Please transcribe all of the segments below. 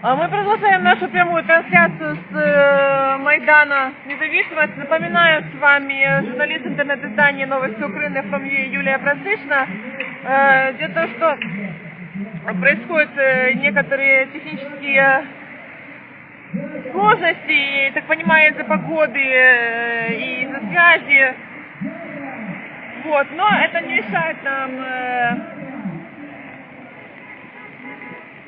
А Мы продолжаем нашу прямую трансляцию с э, Майдана Независимость. Напоминаю, с вами журналист интернет-издания «Новости Украины» from UA Юлия Просышна. Э, дело в том, что происходят э, некоторые технические сложности, так понимаю, из-за погоды э, и из-за связи. Вот, но это не мешает нам э,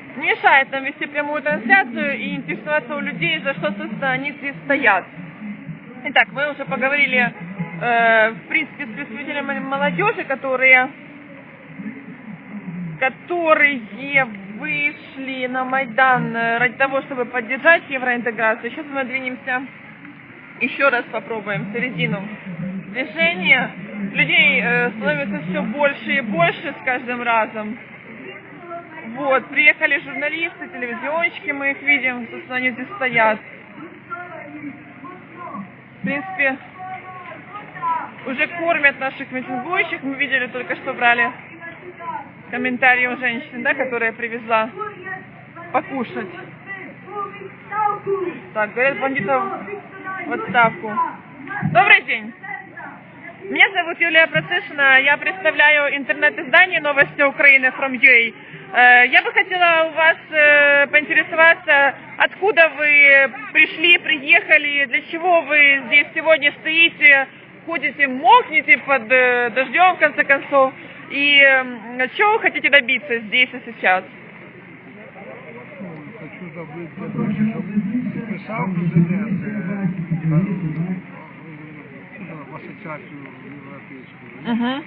не мешает нам вести прямую трансляцию и интересоваться у людей, за что, собственно, они здесь стоят. Итак, мы уже поговорили, э, в принципе, с представителями молодежи, которые, которые вышли на Майдан э, ради того, чтобы поддержать евроинтеграцию. Сейчас мы двинемся, еще раз попробуем середину движения. Людей э, становится все больше и больше с каждым разом. Вот, приехали журналисты, телевизионщики, мы их видим, собственно, они здесь стоят. В принципе, уже кормят наших митингующих, мы видели только что брали комментарии у женщины, да, которая привезла покушать. Так, говорят, бандитов в отставку. Добрый день. Меня зовут Юлия Процишина, я представляю интернет-издание «Новости Украины» from UA. Э, Я бы хотела у вас э, поинтересоваться, откуда вы пришли, приехали, для чего вы здесь сегодня стоите, ходите, мокнете под э, дождем, в конце концов, и м, чего вы хотите добиться здесь и сейчас? Хочу добити для того, щоб підписав президент е, е, в асоціацію європейську. Угу.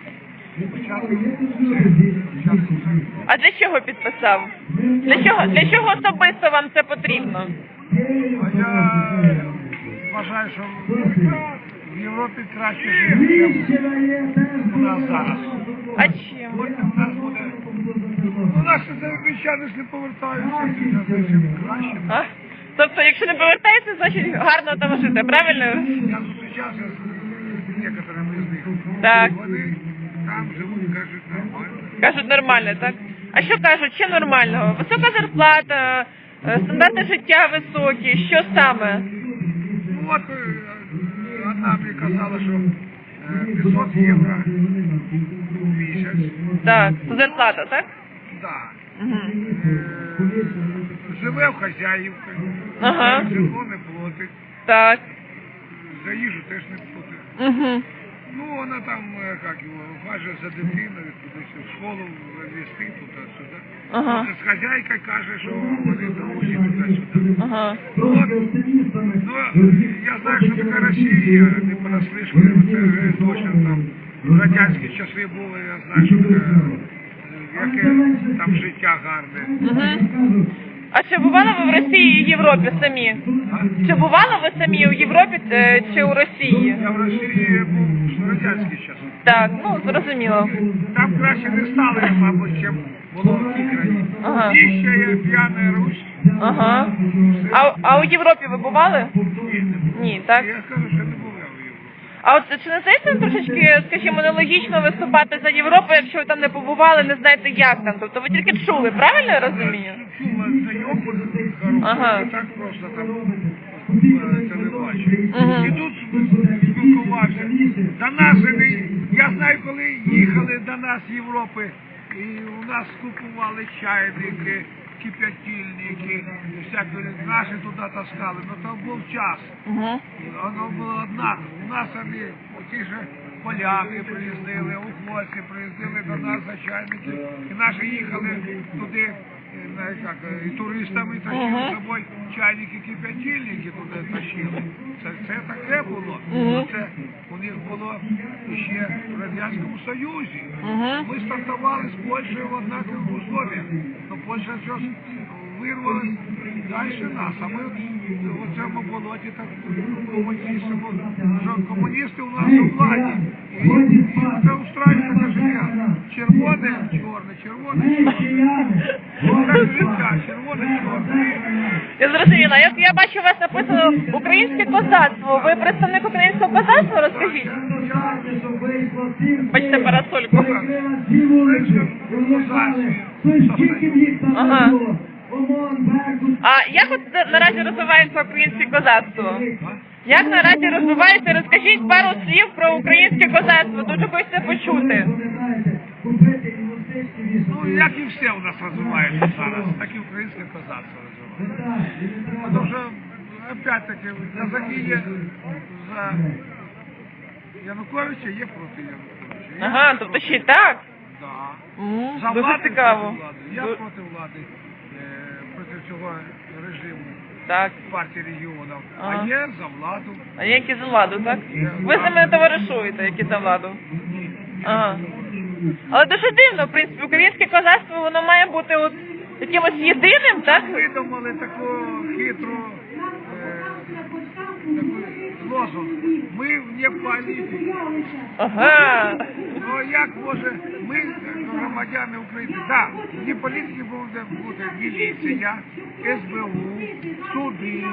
А для чого підписав? Для чого, для чого особисто вам це потрібно? А я вважаю, що в Європі краще жити, у нас зараз. А чим? У нас буде. Ну, наші заробітчани ж не повертаються, краще. А? Тобто, якщо не повертаєтеся, значить гарно там жити, правильно? Я зустрічався з некоторими з них. Так. Вони там живуть, кажуть, нормально. Кажуть, нормально, так? А що кажуть, що нормального? Висока зарплата, е, стандарти життя високі, що саме? Ну от е, одна мені казала, що е, 500 євро в місяць. Так, це зарплата, так? Да. Угу. Е, Живе в хазяївки, Ага. житло не платить, Так. за їжу теж не платить. Угу. Ну, вона там, як його, ухажує за дитиною, кудись в школу вести туди-сюди. Ага. З хазяйка каже, що вони друзі туди-сюди. Ага. Ну, от, ну, я знаю, що таке Росія, не понаслышали, це точно там радянські часи було, я знаю, що таке, яке там життя гарне. Угу. А чи бували ви в Росії і Європі самі? Чи бували ви самі у Європі е, чи у Росії? Я в Росії був в радянські часи. Так, ну зрозуміло. Там краще не стало, мабуть, чим було в тій країні. Ага. І ще є п'яна Русь. Ага. А, а у Європі ви бували? Ні, не було. Ні, так? Я кажу, що не було Європі. А от чи не здається трошечки, скажімо, нелогічно виступати за Європу, якщо ви там не побували, не знаєте як там? Тобто ви тільки чули, правильно я розумію? Чула знайомих хороших, Ага. я так просто там е, це не бачив. Мгм. І тут спілкувався. До нас вони, я знаю, коли їхали до нас з Європи, і у нас купували чайники, кипятильники, всякі наші туди таскали, ну то був час. Угу. Воно було однаково. У нас вони, ті ж поляки приїздили, угорці приїздили до нас за чайники. І наші їхали туди, е, і туристами тащили Мгм. з собою чайники, кипятильники туди тащили. Це, це таке було. Це у них було ще в Радянському Союзі. Ми стартували з Польщею в однакових условиях. Но Польща щось вирвалась далі нас, а ми у цьому болоті так комуністимо, що комуністи у нас у владі. І, і це устраює таке життя. Червоне, чорне, червоне, чорне. Життя, червоне, чорне. Я зрозуміла. Я, я бачу, у вас написано українське козацтво. Ви представник українського козацтва, розкажіть. Бачите парасольку. Ага. А як от наразі розвивається українське козацтво? Як наразі розвивається? Розкажіть пару слів про українське козацтво. Дуже хочеться почути. Ну, як і все у нас розвивається зараз, так і українське козацтво розвивається. Тому що, опять-таки, казаки є за Януковича, є проти Януковича. Є Ага, проти- тобто ще й так. Да. За Дуже владу цікаво. проти влади. Я проти влади, проти цього режиму Так. партії регіонів. Ага. А є за владу. А є які за владу, так? Ви з ними товаришуєте, які за владу. Ага. Але дуже дивно, в принципі, українське козацтво воно має бути от якимось єдиним, так? Видумали таку хитру е, лозунг. Ми вне політики. Ага. Ну як може ми, громадяни України, да, вне політики буде бути міліція, СБУ, суди,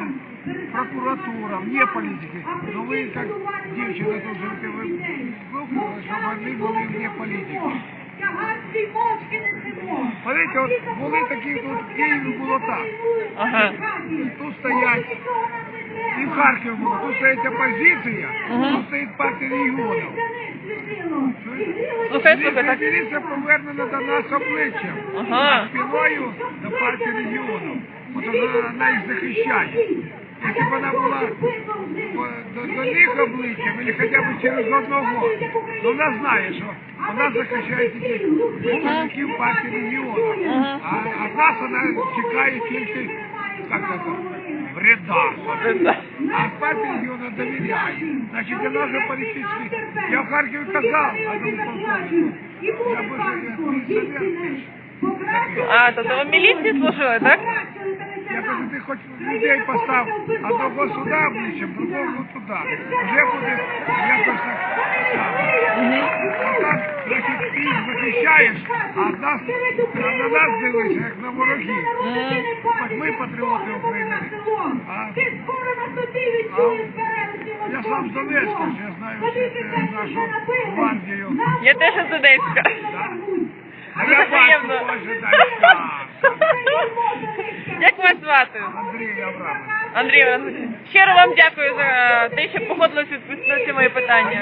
прокуратура, вне політики. Ну ви як дівчина тут живете, ви виключили, щоб вони були вне політики. Смотрите, от були такі, тут в Києві було так. Ага. Тут стоять, і в Харкові було, тут стоїть опозиція, тут стоїть партія регіонів. Слухай, слухай, так. Повернена до нас обличчям, Ага. спиною до партії регіонів. От вона, вона їх захищає. Якщо б вона була по- до, до них обличчям, або хоча б через одного, ну вона знає, що вона захищає тільки представників партії регіонів. А, а нас вона чекає тільки, як це, вреда. А партія регіону довіряє. Значить, це наша політичний. Я в як міліціонер. А, тобто ви в міліції служили, так? Я кажу, ти хоч людей постав одного сюди обличчям, другого туди. Вже буде якось так. А так, значить, ти захищаєш, а нас, а на нас дивишся, як на ворогів. М. Так ми патріоти України. А, я сам з Донецька, ж, я теж з Донецька. А я приємно. бачу, боже. Як вас звати? Андрій Аврамович. Андрій Іванович, щиро вам дякую за те, що погодилися відповісти на всі мої питання.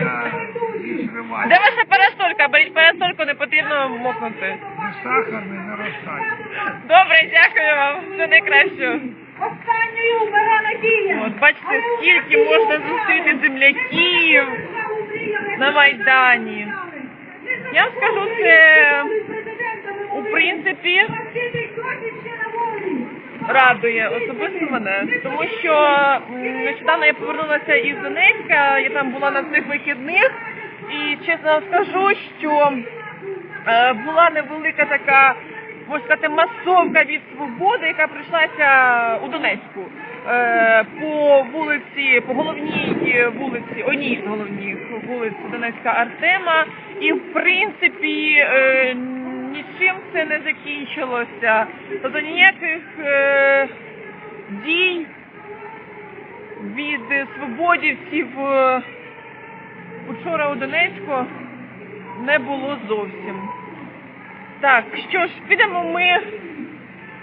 Де ваша парасолька? Беріть парасольку, не потрібно мокнути. Не сахарний, не розстань. Добре, дякую вам. Все найкраще. Останньою вбила Надія. От бачите, скільки можна зустріти земляків на Майдані. Я вам скажу, це у принципі радує особисто мене, тому що нещодавно я повернулася із Донецька, я там була на цих вихідних, і чесно вам скажу, що е, була невелика така, можна сказати, масовка від свободи, яка прийшлася у Донецьку. Е, по вулиці, по головній вулиці, одній з головних вулиць Донецька Артема, і в принципі е, нічим це не закінчилося. Тобто ніяких е, дій від свободівців учора у Донецьку не було зовсім. Так, що ж, підемо ми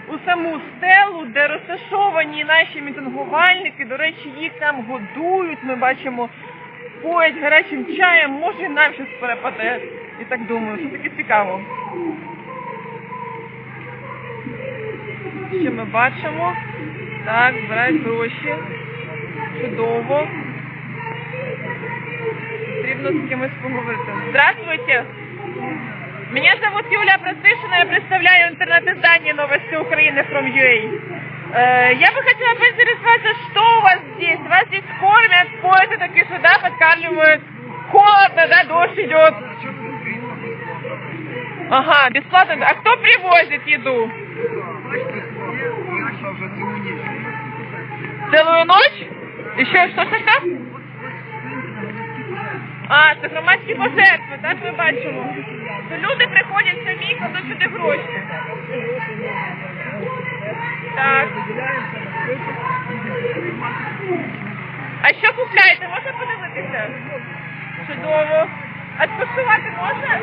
у саму стелу, де розташовані наші мітингувальники. До речі, їх там годують. Ми бачимо, поять гарячим чаєм, може і нам щось перепаде. І так думаю, що таке цікаво. Що ми бачимо? Так, збирають гроші. Чудово. Потрібно з кимось поговорити. Здравствуйте! Меня зовут Юлия Простышина, я представляю интернет-издание «Новости Украины from UA». Э, Я бы хотела поинтересоваться, что у вас здесь? Вас здесь кормят, поют и такие сюда подкармливают. Холодно, да, дождь идет. Ага, бесплатно. А кто привозит еду? Целую ночь? Еще что, что, что? А, це громадські пожертви, так ми бачимо. Люди приходять самі кладуть сюди гроші. Так. А що купляєте? Можна подивитися? Чудово. А скуштувати можна?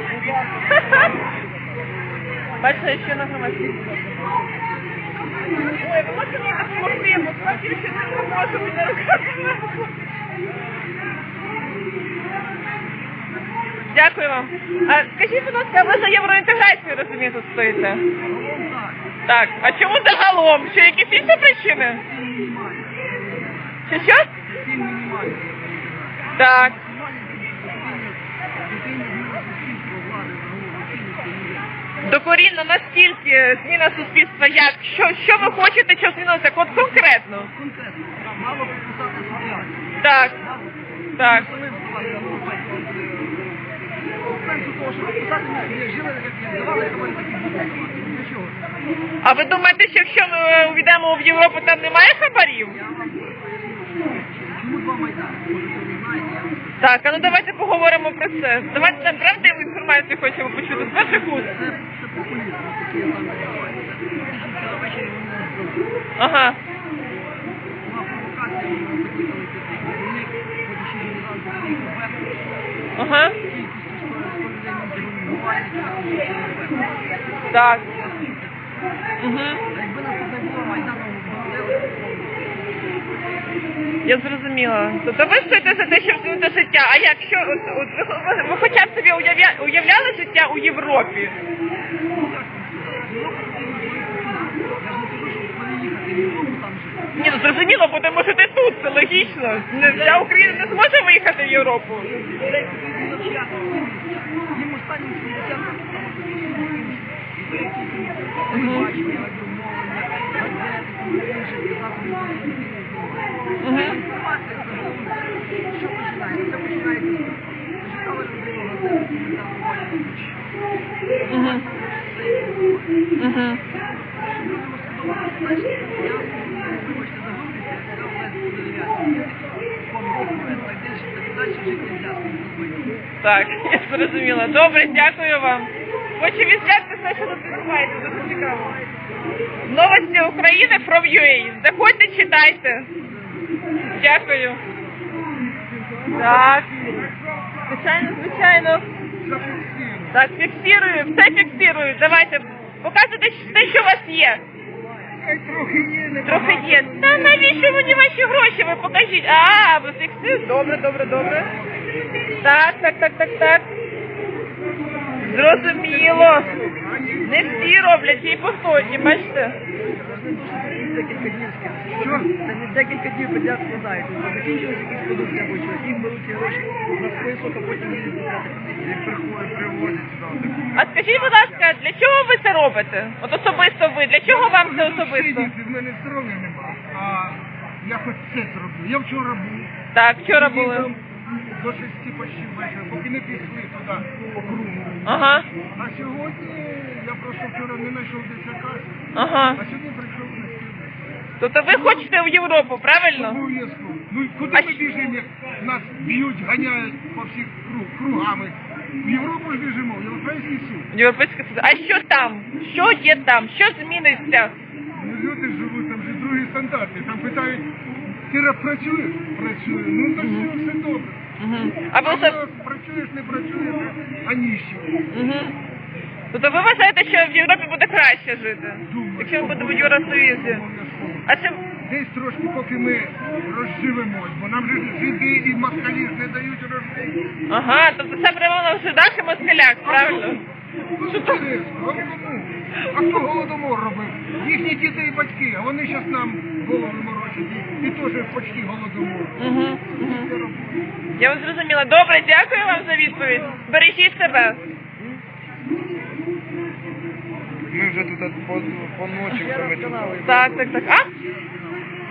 Бачите, що на громадській. Ой, ви можете мені допомогти, бо справді ще не можу, мене рука. Дякую вам. А скажіть, будь ласка, ви за євроінтеграцію, розумію, тут стоїте? Так. А чому загалом? Що якісь інші причини? Чи що? Так. Докорінно наскільки зміна суспільства, як? Що, що ви хочете, щоб змінилося? От конкретно. Конкретно, мало підписати. Так. Так. Коли сенсу того, що підписати не жили, як як давали, то вони такі будуть. Для чого? А ви думаєте, що якщо ми увійдемо в Європу, там немає хабарів? Так, а ну давайте поговоримо про це. Давайте там правдиву інформацію хочемо почути з перших уст. Ага. Була Майдану бомбили, Я зрозуміла. Тобто ви стоїте за те, щоб змінити життя. А як що? Ви, хоча б собі уявля, уявляли життя у Європі? Ні, ну зрозуміло, будемо жити тут, це логічно. Вся Україна не зможе виїхати в Європу. Угу. інформація загалом. Що починається? Це починається з почитали людину газету, коментар побачили. Угу. Угу. Значить, я вибачте за грубість, я сказав Олесі Подерев'янській. Помните, так далі, так далі жити не можна. Так, я зрозуміла. Добре, дякую вам. Хочу відзняти все, що тут відбувається, дуже цікаво. Новості України from UA. Заходьте, читайте. Дякую. Так. Звичайно, звичайно. Так, фіксирую, все фіксирую. Давайте, показуйте те, що у вас є. Трохи є, Трохи є. Та навіщо мені ваші гроші? Ви покажіть. А, ви фіксуєте? Добре, добре, добре. Так, так, так, так, так. Зрозуміло. Не всі роблять, і постойні, бачите? Декілька днів Що? Це не декілька днів підряд складають. Закінчились якісь продукти що. Їм беруть ці гроші на список, а потім їх приводять сюди. А скажіть, будь ласка, для чого ви це робите? От особисто ви, для чого вам це особисто? В мене здоров'я нема. А я хоч це зроблю. Я вчора був. Так, вчора були. До шести почти вечора, поки не пішли туди по кругу. Ага, А сьогодні я просто вчора не знайшов де ця каса, ага. а сьогодні прийшов на стіну. Тобто ви хочете в Європу, правильно? Обов'язково. Ну куди А ми щ- біжимо, як нас б'ють, ганяють по всіх круг, кругами. В Європу ж біжимо, в Європейський суд. Європейська Союз. А що там? Що є там? Що зміниться? Ну, люди живуть, там же другі стандарти. Там питають, ти працюєш? Працюю. Ну то все, все добре. Угу. А ви ви працюєш, не працюєш, а ніщо. Угу. Тобто ви вважаєте, що в Європі буде краще жити? Думаю, Якщо ми будемо в Євросоюзі. А це Десь трошки, поки ми розживемось, бо нам же жиди і москалі не дають розжити. ага, тобто це прямо в жидах і москалях, правильно? Ну, інтересно, а кому? А хто голодомор робив? Їхні діти і батьки, а вони зараз нам голову і, теж почти голодомор. Угу. Угу. Я вас зрозуміла. Добре, дякую вам за відповідь. Бережіть себе. Ми вже тут по, по ночі Так, так, так. А?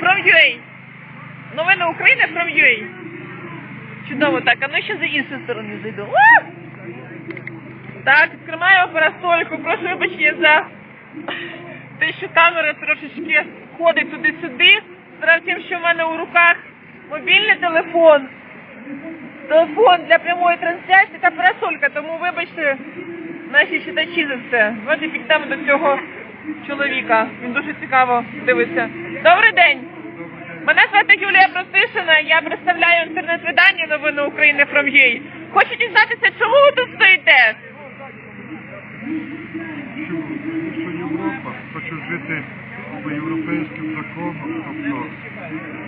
From UA. Новини України from UA. Чудово, так, а ну ще за іншу сторону зайду. А! Так, відкриваю парасольку, прошу вибачення за те, що камера трошечки ходить туди-сюди. Справа в тім, що в мене у руках мобільний телефон. Телефон для прямої трансляції та парасолька, тому вибачте наші читачі за це. Давайте підемо до цього чоловіка. Він дуже цікаво дивиться. Добрий день. Мене звати Юлія Простишина, я представляю інтернет-видання новини України from UA. Хочу дізнатися, чому ви тут стоїте? що, хоче жити по європейським законам, тобто,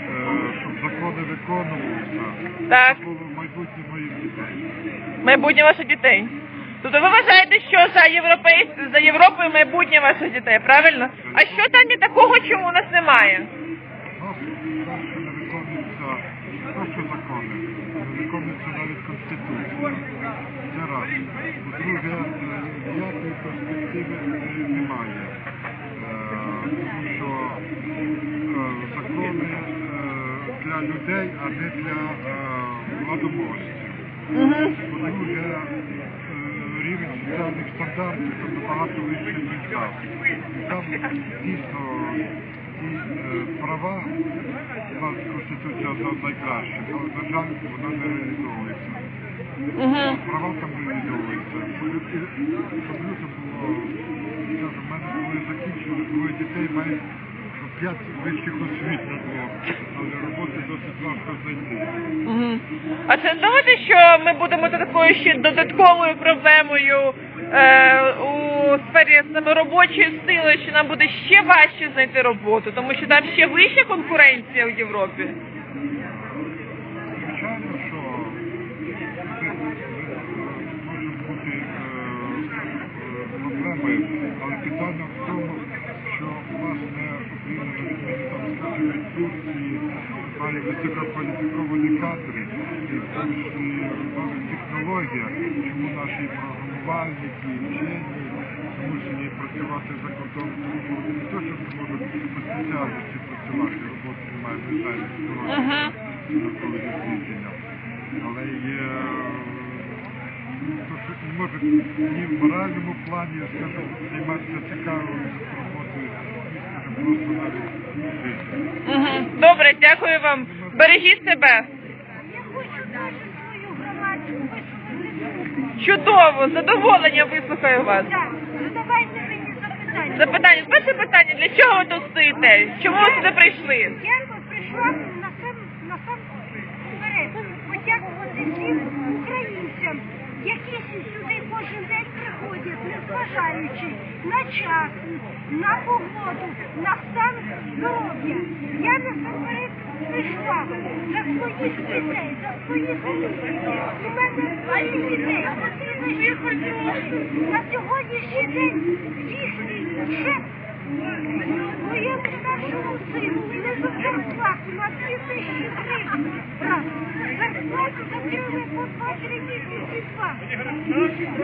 е, щоб закони виконувалися, Так, було майбутнє моїх дітей. майбутнє ваших дітей. Тобто ви вважаєте, що за європейсь... за Європою майбутнє ваших дітей, правильно? А що там є такого, чому у нас немає? У нас перше не виконуються не закони, не виконується навіть Конституція. Це раз. По-друге, е, ніякої перспективи е, немає. Для людей, а не для е, владоможців. По-друге, е, рівень соціальних стандартів там набагато вищий, ніж там. Там дійсно ті е, права, у нас Конституція одна з найкращих, але, на жаль, вона не реалізовується. Права там реалізовуються. Люди було, в мене коли закінчили, двоє дітей мають п'ять вищих освіт на але роботи досить важко знайти. Угу. А не думаєте, що ми будемо такою ще додатковою проблемою е, у сфері саме робочої сили, що нам буде ще важче знайти роботу, тому що там ще вища конкуренція в Європі? Звичайно, що це може бути е, е, проблемою, але питання в тому, що власне Україна на відміну там, скажімо, від Турції має висококваліфіковані кадри, і в тому числі в нових технологіях, чому наші програмувальники, вчені змушені працювати за кордоном, тому що не то, що не можуть по спеціальності працювати, роботи немає, Ага. наукові дослідження. Але є то, що не може ні в моральному плані, скажімо, займатися цікавою роботою, скажімо, просто навіть. Угу. Добре, дякую вам. Бережіть себе. Я хочу теж свою громадську висловити. Чудово, з задоволенням вислухаю вас. Так, задавайте мені запитання. Запитання, перше питання, для чого ви тут стоїте? Чому ви сюди прийшли? Я би прийшла на сам на сам вперед, подякувати всім українцям, які сюди кожен день приходять, незважаючи на час, на погоду, на стан здоров'я. Я насамперед прийшла за своїх дітей, за своїх дітей. У мене своїх дітей, ще. На сьогоднішній день їхній шеф Старшому сину не за зарплату на дві тисячі гривень. Брат, зарплату два.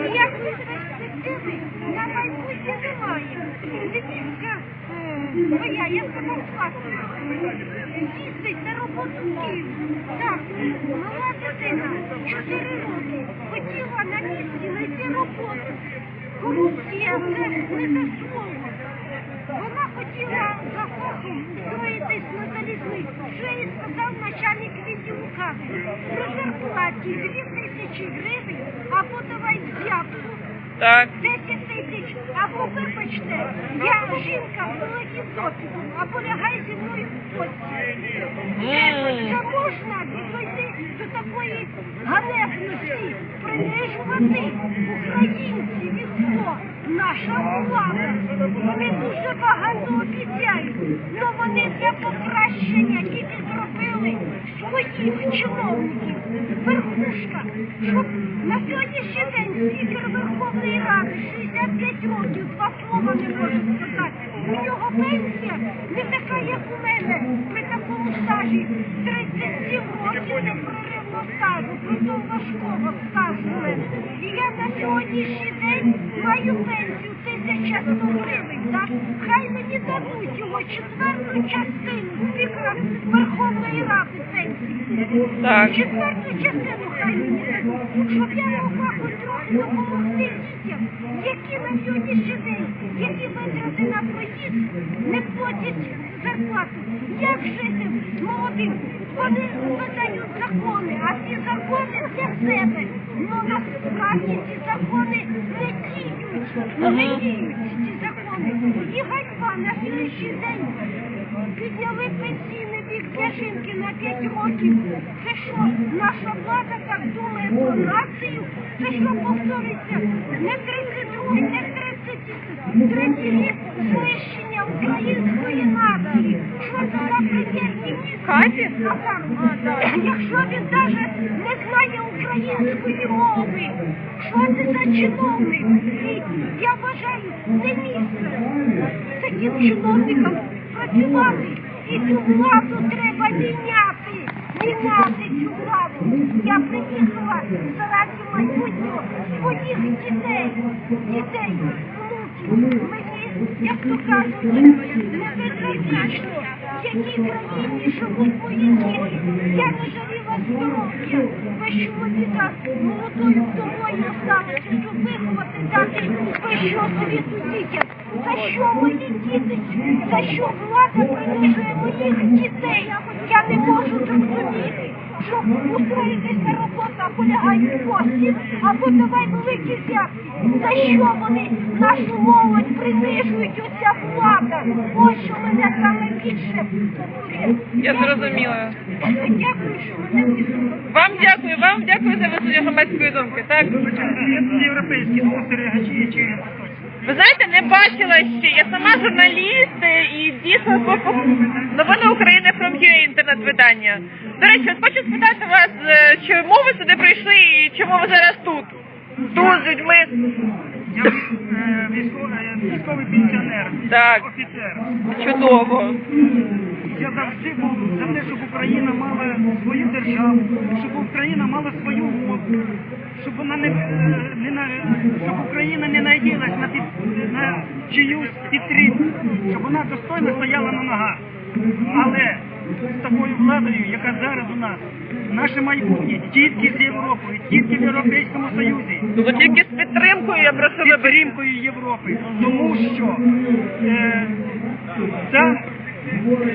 Ніякої перспективи на майбутнє немає. Дитинка моя, я плачу. Їздить на роботу. Так, мала дитина, чотири роки, хотіла на місці знайти роботу. Не. Вона хотіла за фахом встроїтись на залізницю. Що їй сказав начальник відділу кадри? При зарплаті дві тисячі гривень, або давай взятку Так. 10 тисяч, або вибачте, я жінка з великим досвідом, або лягай зі мною в постіль. Це можна дійти до такої ганебності, принижувати українців і хто? Наша влада. Вони дуже багато обіцяють, але вони для покращення тільки зробили своїх чиновників. Верхушка, щоб на сьогоднішній день спікер Верховної Ради 65 років, два слова не може сказати. У нього пенсія не така, як у мене при такому стажі 37 років стажу, стажу. Мене. І я на сьогоднішній день маю пенсію 1100 гривень. Так? Хай мені дадуть його четверту частину спікера Верховної Ради. Так. Четверту частину хай мені дадуть, щоб я могла хоч трохи допомогти дітям, які на сьогоднішній день, які витрати на проїзд не платять зарплату. Як жити молодим? Вони видають закони, а ці закони для себе. Ну насправді ці закони не діють, не діють ці закони. І ганьба на слідчий день підняли пенсійний вік для жінки на 5 років. Це що, наша влада так думає про націю? Це що повториться? Не 32, не 30, третій рік знищення української нації. Сказав? Якщо він навіть не знає української мови, що це за чиновник? І я вважаю, не місце таким чиновникам працювати. І цю владу треба міняти. Міняти цю владу. Я приїхала заради майбутнього своїх дітей, дітей, внуків. Мені, як то кажуть, не безразлично, якій країні живуть мої. Я не жаліла здоров'я. Вищу так молодою вдовою осталося, щоб виховати дати вищого світу дітям. За що мої діти? За що влада принижує моїх дітей? Я не можу зрозуміти, що устроїтись на роботу або в кості, або давай великі взятки. За що вони нашу молодь принижують оця влада? Ось що мене саме більше турбує. Я зрозуміла. Дякую, що мене вислухали. Вам дякую, вам дякую за висунення громадської думки. Так? Європейські спостерігачі чи Ви знаєте, не бачила ще. Я сама журналіст е, і дійсно слухаю новини України from UA інтернет-видання. До речі, от хочу спитати вас, е, чому ви сюди прийшли і чому ви зараз тут? Тут з людьми. Я е, військовий, е, військовий пенсіонер, Так. офіцер. Чудово. Я завжди був за те, щоб Україна мала свою державу, щоб Україна мала свою мову, щоб вона не, не на, щоб Україна не надіялась на, під, на чиюсь підтримку, щоб вона достойно стояла на ногах. Але з такою владою, яка зараз у нас, наше майбутнє тільки з Європою, тільки в Європейському Союзі. Ну тільки з підтримкою я вибачення. підтримкою Європи, тому що е, там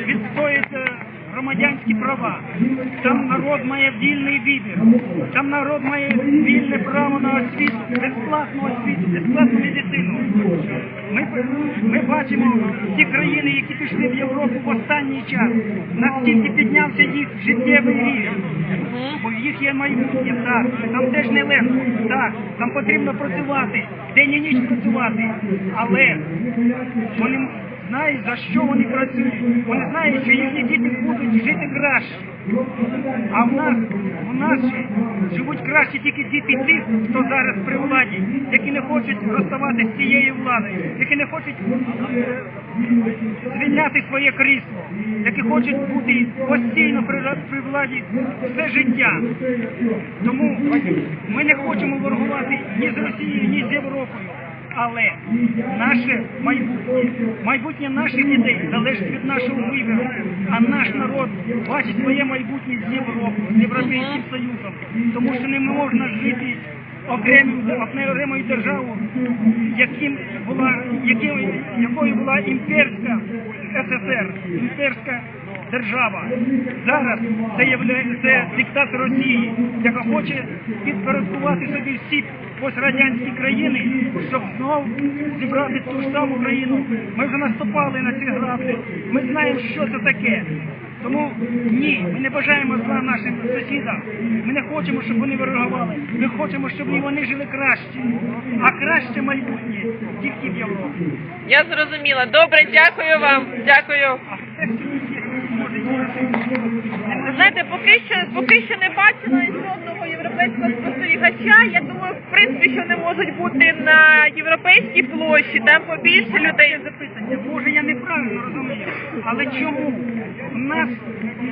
відстоюються громадянські права, там народ має вільний вибір, там народ має вільне право на освіту, безплатну освіту, безплатну медицину. Ми, ми бачимо ті країни, які пішли в Європу в останній час, наскільки піднявся їх життєвий рівень. Бо їх є майбутнє, так, там теж не легко, так, там потрібно працювати, день і ніч працювати, але вони знають, за що вони працюють. Вони знають, що їхні діти будуть жити краще. А в нас, в нас живуть краще тільки діти тих, хто зараз при владі, які не хочуть розставати з цією владою, які не хочуть е, звільняти своє крісло, які хочуть бути постійно при владі все життя. Тому ми не хочемо ворогувати ні з Росією, ні з Європою. Але наше майбутнє, майбутнє наших дітей залежить від нашого вибору, а наш народ бачить своє майбутнє з Європою, з Європейським Союзом, тому що не можна жити окремою державою, яким була, яким, якою була імперська СССР, імперська держава. Зараз це є це диктат Росії, яка хоче підпорядкувати собі всі пострадянські країни, щоб знову зібрати ту ж саму країну. Ми вже наступали на ці граблі. Ми знаємо, що це таке. Тому ні, ми не бажаємо зла нашим сусідам. Ми не хочемо, щоб вони ворогували. Ми хочемо, щоб вони жили краще. А краще майбутнє тільки в Європі. Я зрозуміла. Добре, дякую вам. Дякую. А все може знаєте, поки що поки що не бачила жодного європейського спостерігача. Я думаю, в принципі, що не можуть бути на європейській площі, там побільше людей. запитання. Може, я неправильно розумію, але чому нас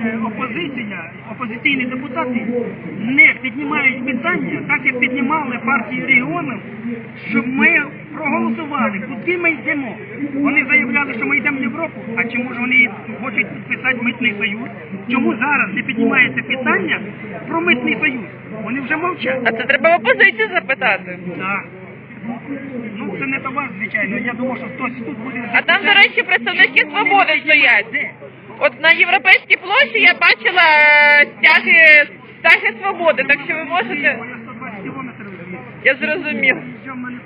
е, опозиція, опозиційні депутати не піднімають питання, так як піднімали партії регіонів, щоб ми проголосували, куди ми йдемо. Вони заявляли, що ми йдемо в Європу, а чому ж вони хочуть підписати митний союз? Чому зараз не піднімається питання про митний союз? Вони вже мовчать. А це треба опозицію запитати. Так. Ну це не до вас, звичайно. Я думав, що хтось тут буде. А там, до речі, представники свободи стоять. От на європейській площі я бачила е, стяги, стяги свободи, так що ви можете. Я 120 кілометрів Я зрозумів.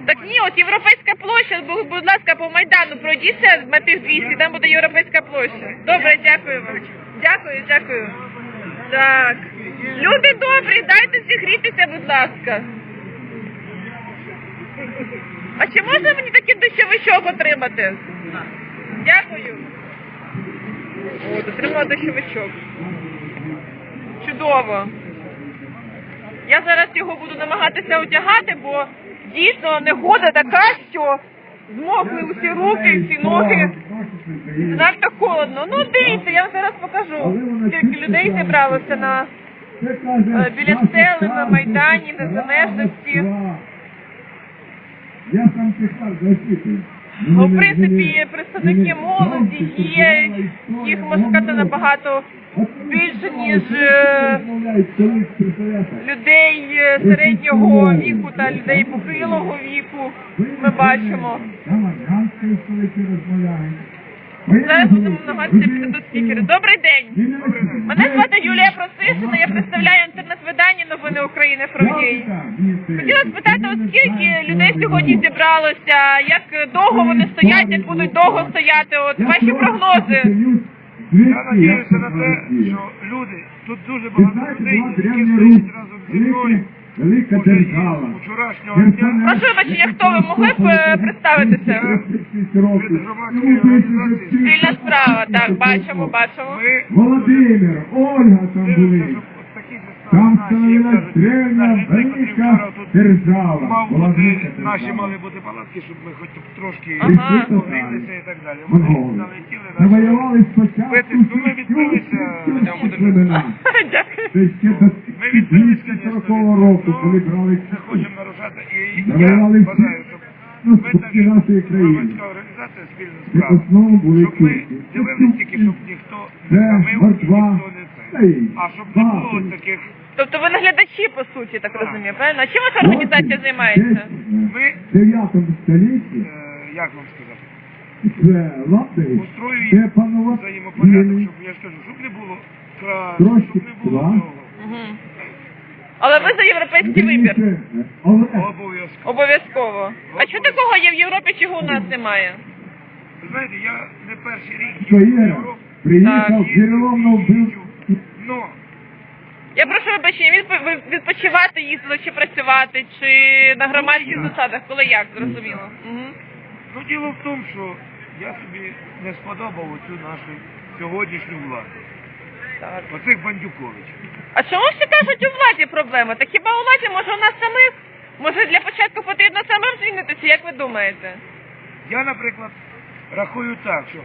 Так ні, от європейська площа, будь ласка, по Майдану пройдіться метрів 200, там буде європейська площа. Добре, дякую вам. Дякую, дякую. Так. Люди добрі, дайте зігрітися, будь ласка. А чи можна мені такий дощовичок отримати? Дякую. От, отримала дощовичок. Чудово. Я зараз його буду намагатися одягати, бо дійсно негода така, що змокли усі руки, всі ноги. Занадто холодно. Ну дивіться, я вам зараз покажу, скільки людей зібралося на е, біля стели, на Майдані, на Незалежності. Я сам писав защиту. Ну, в принципі, представники молоді є, їх можна сказати набагато більше, ніж людей середнього віку та людей похилого віку. Ми бачимо. Зараз будемо намагатися піти до спікера. Добрий день. Мене звати Юлія Просишина, я представляю інтернет-видання Новини України «Фром'єй». Хотіла спитати, от скільки людей сьогодні зібралося, як довго вони стоять, як будуть довго стояти, от ваші прогнози. Я надіюся на те, що люди, тут дуже багато людей, які стоять разом зі мною. Велика держава. вчорашнього дня Прошу вибачення, хто ви могли б е, представитися? Спільна справа, так, бачимо, бачимо. ми Володимир, Ольга там були. щоб от такі справи Там наші, наші ті, котрі велика вчора тут держава. мав бути, наші мали бути палатки, щоб ми хоч трошки Ага. погрілися і так далі. Вони Монголи. налетіли на Завоювали спочатку Витиску ми відбилися. Це ще до Ми відбились, 240 року, коли брали не хочемо нарушати. І я Завоювали бажаю, щоб ну, ми так, нашої країни. громадська організація спільна В справа, основному були щоб ми тільки. дивились тільки, щоб ніхто Це не мордва. ніхто не це. А щоб не було таких, Тобто ви наглядачі, по суті, так розумію, правильно? А чим ваша організація займається? ми, В 9 столітті е, як вам сказати, це лапти, устроюємо це панував взаємопорядок, щоб я ж кажу, щоб не було Трошки щоб не було цього. Але ви за європейський вибір. Обов'язково. Обов'язково. А що такого є в Європі, чого у нас немає? Ви Знаєте, я не перший рік що в Європу, приїхав, Так. Кириловно вбив. но Я прошу вибачення, відп- ви відпочивати їздили чи працювати, чи на громадських Ну, засадах, коли як, зрозуміло. Ну, діло в тому, що я собі не сподобав оцю нашу сьогоднішню владу. Так. Оцих бандюковичів. А чому всі кажуть у владі проблеми? Так хіба у владі може у нас самих? Може для початку потрібно самим змінитися, як ви думаєте? Я, наприклад, рахую так, що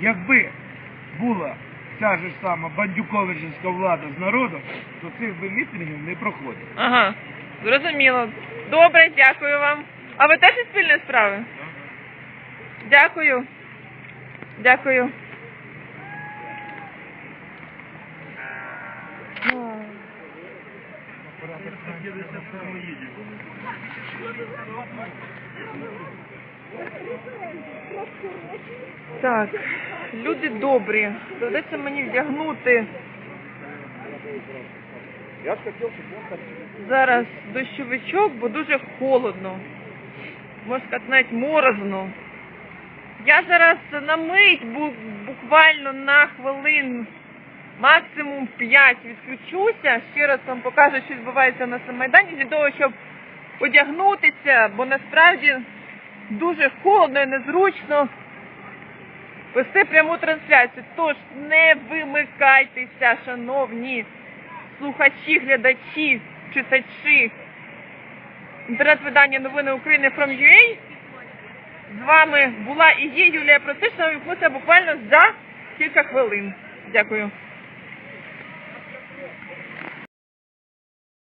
якби була ця ж сама бандюковичівська влада з народом, то цих би мітингів не проходить. Ага, зрозуміло. Добре, дякую вам. А ви теж із спільної справи? Дякую. Дякую. Так, люди добрі. Доведеться мені вдягнути. Зараз дощовичок, бо дуже холодно. Можна сказати, навіть морозно. Я зараз на мить бу- буквально на хвилин, максимум 5 відключуся. Ще раз вам покажу, що відбувається на цьому майдані, для того, щоб одягнутися, бо насправді дуже холодно і незручно вести пряму трансляцію. Тож не вимикайтеся, шановні слухачі, глядачі, читачі інтернет-видання новини України from UA. З вами була і є Юлія Протишна. Вікнуся буквально за кілька хвилин. Дякую.